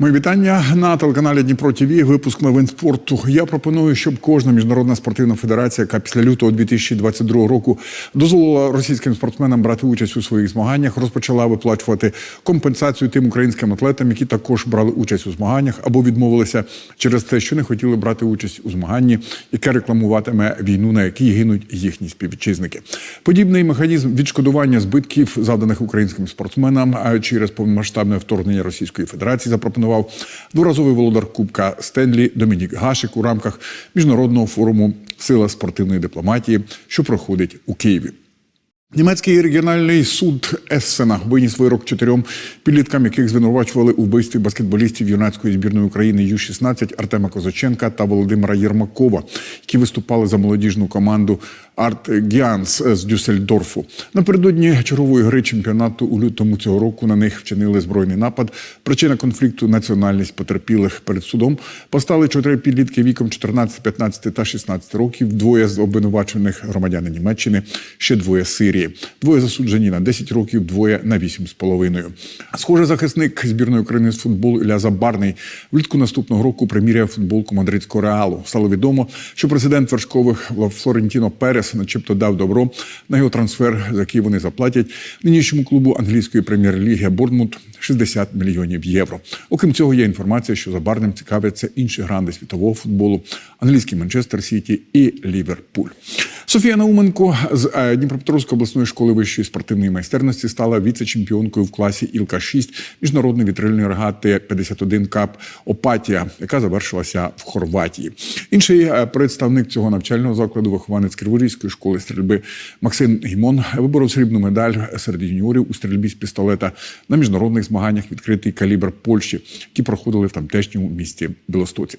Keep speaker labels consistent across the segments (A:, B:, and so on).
A: Мої вітання на телеканалі Дніпро ТВ. Випуск новин спорту. Я пропоную, щоб кожна міжнародна спортивна федерація, яка після лютого 2022 року дозволила російським спортсменам брати участь у своїх змаганнях, розпочала виплачувати компенсацію тим українським атлетам, які також брали участь у змаганнях або відмовилися через те, що не хотіли брати участь у змаганні, яке рекламуватиме війну, на якій гинуть їхні співвітчизники. Подібний механізм відшкодування збитків, завданих українським спортсменам через повномасштабне вторгнення Російської Федерації, запропонував дворазовий володар Кубка Стенлі Домінік Гашик у рамках міжнародного форуму Сила спортивної дипломатії, що проходить у Києві. Німецький регіональний суд Ессена виніс вирок чотирьом підліткам, яких звинувачували у вбивстві баскетболістів юнацької збірної України Ю-16 Артема Козаченка та Володимира Єрмакова, які виступали за молодіжну команду Арт Гіанс з Дюссельдорфу. Напередодні чергової гри чемпіонату у лютому цього року на них вчинили збройний напад. Причина конфлікту національність потерпілих перед судом постали чотири підлітки віком 14, 15 та 16 років. Двоє з обвинувачених громадяни Німеччини, ще двоє з Сирії. Двоє засуджені на 10 років, двоє на 8,5. Схоже, захисник збірної України з футболу Ілля Забарний влітку наступного року приміряв футболку мадридського реалу. Стало відомо, що президент вершкових Флорентіно Перес, начебто, дав добро на його трансфер, за який вони заплатять нинішньому клубу англійської прем'єр-ліги Борнмут 60 мільйонів євро. Окрім цього, є інформація, що за Барнем цікавляться інші гранди світового футболу, англійський Манчестер Сіті і Ліверпуль. Софія Науменко з е, Дніпропетровської обласної школи вищої спортивної майстерності стала віце-чемпіонкою в класі Ілка 6 міжнародної вітрильної регати 51 Кап Опатія, яка завершилася в Хорватії. Інший е, представник цього навчального закладу, вихованець Криворізької школи стрільби Максим Гімон, виборов срібну медаль серед юніорів у стрільбі з пістолета на міжнародних змаганнях відкритий калібр Польщі, які проходили в тамтешньому місті Білостоці.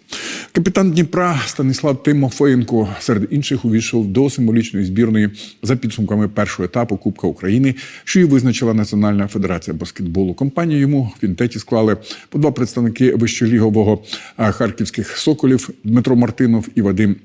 A: Капітан Дніпра Станіслав Тимофеєнко серед інших увійшов до символічної збірної за підсумками першого етапу Кубка України, що її визначила Національна федерація баскетболу. Компанію йому в фінтеті склали по два представники вищолігового харківських соколів Дмитро Мартинов і Вадим.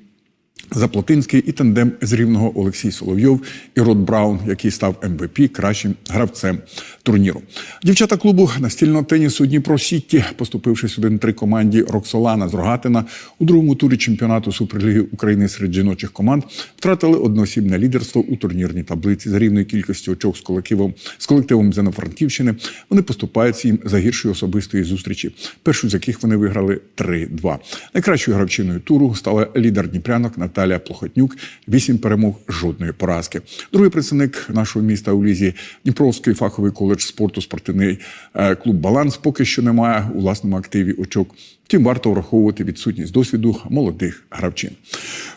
A: Заплотинський і тандем з рівного Олексій Соловйов і Род Браун, який став МВП кращим гравцем турніру. Дівчата клубу настільного тенісу Дніпро Сітті, поступившись 1-3 команді Роксолана з Рогатина у другому турі чемпіонату Суперліги України серед жіночих команд, втратили одноосібне лідерство у турнірній таблиці за рівною кількістю очок з колективом з колективом Зенофранківщини. Вони поступаються їм за гіршої особистої зустрічі, першу з яких вони виграли 3-2. Найкращою гравчиною туру стала лідер Дніпрянок Наталія Плохотнюк. Вісім перемог, жодної поразки. Другий представник нашого міста у лізі Дніпровський фаховий коледж спорту спортивний е, клуб Баланс поки що немає у власному активі очок. Втім, варто враховувати відсутність досвіду молодих гравчин.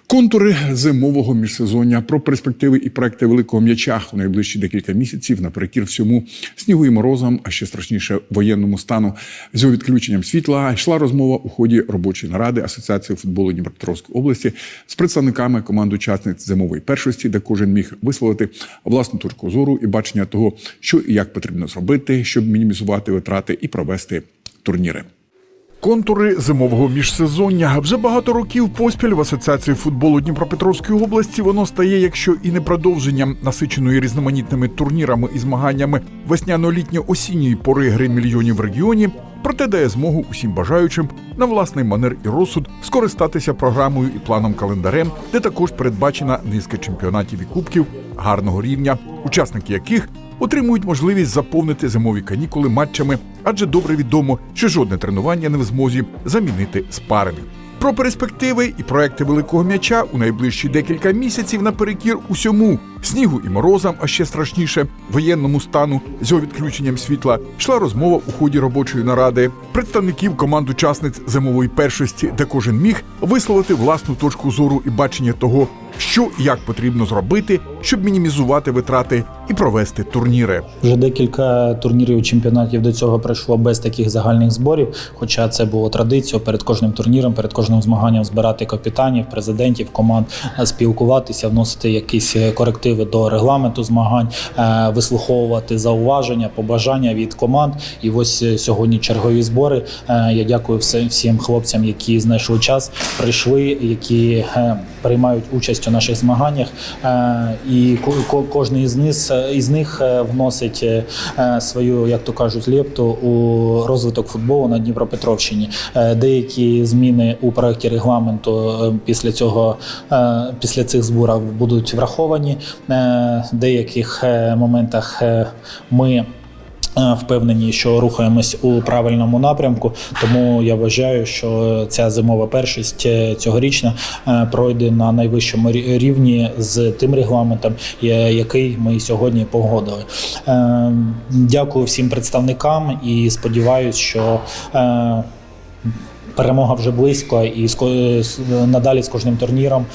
A: Контури зимового міжсезоння. Про перспективи і проекти великого м'яча у найближчі декілька місяців. Наперекір всьому снігу і морозам, а ще страшніше воєнному стану. З його відключенням світла йшла розмова у ході робочої наради Асоціації футболу Дніпропетровської області з представниками команд учасниць зимової першості, де кожен міг висловити власну точку зору і бачення того, що і як потрібно зробити, щоб мінімізувати витрати і провести турніри. Контури зимового міжсезоння. Вже багато років поспіль в асоціації футболу Дніпропетровської області воно стає, якщо і не продовженням насиченої різноманітними турнірами і змаганнями. Весняно-літньо-осінньої пори гри мільйонів в регіоні, проте дає змогу усім бажаючим на власний манер і розсуд скористатися програмою і планом календарем, де також передбачена низка чемпіонатів і кубків гарного рівня, учасники яких отримують можливість заповнити зимові канікули матчами, адже добре відомо, що жодне тренування не в змозі замінити спаринг. Про перспективи і проекти великого м'яча у найближчі декілька місяців наперекір усьому снігу і морозам, а ще страшніше воєнному стану з його відключенням світла йшла розмова у ході робочої наради представників команд учасниць зимової першості, де кожен міг висловити власну точку зору і бачення того, що і як потрібно зробити, щоб мінімізувати витрати і провести турніри.
B: Вже декілька турнірів чемпіонатів до цього пройшло без таких загальних зборів. Хоча це було традицією перед кожним турніром, перед кожним змаганням збирати капітанів, президентів команд, спілкуватися, вносити якісь корективи корективи до регламенту змагань, е, вислуховувати зауваження, побажання від команд. І ось е, сьогодні чергові збори. Е, Я дякую всім хлопцям, які знайшли час, прийшли, які е, приймають участь у наших змаганнях. Е, І ко- ко- кожен із них, із них е, вносить е, свою, як то кажуть, лепту у розвиток футболу на Дніпропетровщині. Деякі зміни у проєкті регламенту після цього після цих зборів будуть враховані. В деяких моментах ми. Е, Впевнені, що рухаємось у правильному напрямку, тому я вважаю, що ця зимова першість е, цьогорічна е, пройде на найвищому рі- рівні з тим регламентом, який ми сьогодні погодили. Дякую всім представникам і сподіваюся, що перемога вже близько, і надалі з кожним турніром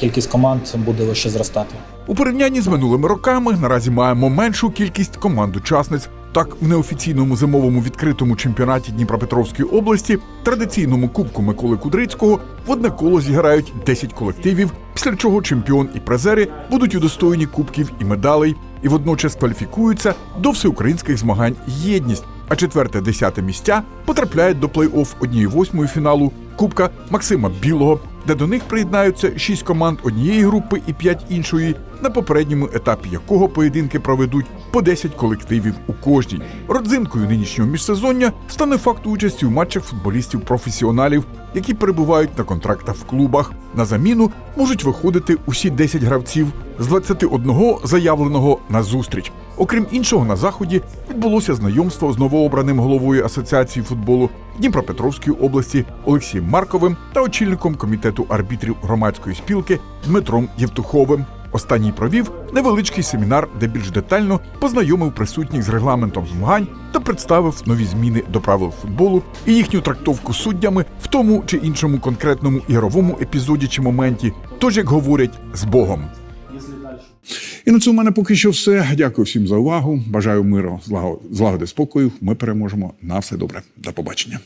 B: кількість команд буде лише зростати.
A: У порівнянні з минулими роками наразі маємо меншу кількість команд-учасниць. Так, в неофіційному зимовому відкритому чемпіонаті Дніпропетровської області, традиційному кубку Миколи Кудрицького, в одне коло зіграють 10 колективів, після чого чемпіон і призери будуть удостоєні кубків і медалей, і водночас кваліфікуються до всеукраїнських змагань єдність. А четверте, десяте місця потрапляють до плей-офф однієї восьмої фіналу Кубка Максима Білого, де до них приєднаються шість команд однієї групи і п'ять іншої, на попередньому етапі якого поєдинки проведуть по 10 колективів у кожній. Родзинкою нинішнього міжсезоння стане факт участі у матчах футболістів-професіоналів, які перебувають на контрактах в клубах. На заміну можуть виходити усі 10 гравців з 21 заявленого на зустріч. Окрім іншого, на заході відбулося знайомство з новообраним головою Асоціації футболу Дніпропетровської області Олексієм Марковим та очільником комітету арбітрів громадської спілки Дмитром Євтуховим. Останній провів невеличкий семінар, де більш детально познайомив присутніх з регламентом змагань та представив нові зміни до правил футболу і їхню трактовку суддями в тому чи іншому конкретному ігровому епізоді чи моменті. Тож, як говорять, з Богом. І на цьому мене поки що все. Дякую всім за увагу. Бажаю миру, злагоди спокою. Ми переможемо. На все добре. До побачення.